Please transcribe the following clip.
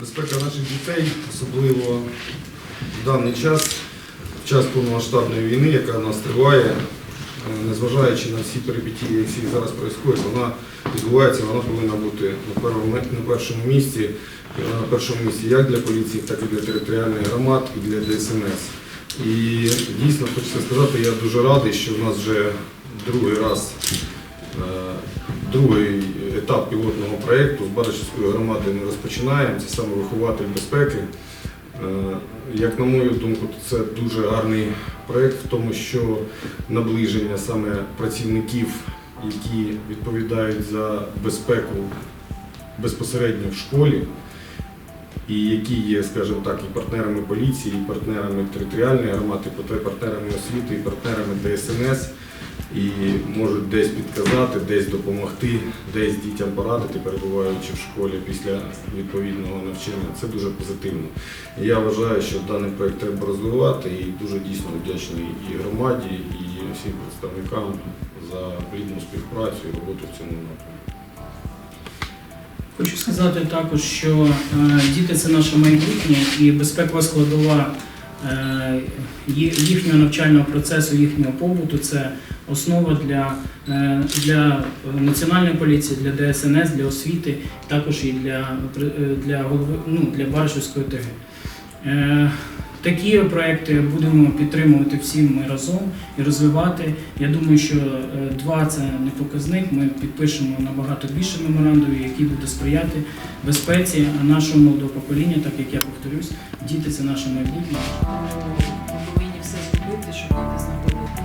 Безпека наших дітей, особливо в даний час, в час повномасштабної війни, яка нас триває, е, незважаючи на всі перипетії, які зараз відбуваються, вона відбувається, вона повинна бути на першому, на першому місці, на першому місці як для поліції, так і для територіальних громад, і для ДСНС. І дійсно хочеться сказати, я дуже радий, що в нас вже другий раз е, другий етап пілотного проєкту з Баришівської громади ми розпочинаємо. Це саме вихователь безпеки. Е, Як на мою думку, це дуже гарний проєкт в тому, що наближення саме працівників, які відповідають за безпеку безпосередньо в школі, і які є, скажімо так, і партнерами поліції, і партнерами територіальної громади, і партнерами освіти, і партнерами ДСНС, і можуть десь підказати, десь допомогти, десь дітям порадити, перебуваючи в школі після відповідного навчання. Це дуже позитивно. Я вважаю, що даний проєкт треба розвивати і дуже дійсно вдячний і громаді, і всім представникам за плідну співпрацю і роботу в цьому напрямку. Хочу сказати також, що е, діти це наше майбутнє і безпекова складова е, їхнього навчального процесу, їхнього побуту це основа для, е, для національної поліції, для ДСНС, для освіти, також і для, е, для ну, для Баришівської ТГ. Е, Такі проекти будемо підтримувати всі ми разом і розвивати. Я думаю, що два це не показник. Ми підпишемо набагато більше меморандумів, які будуть сприяти безпеці нашого молодого покоління, так як я повторюсь, діти це наше майбутнє. Ми повинні все зробити, щоб діти знали.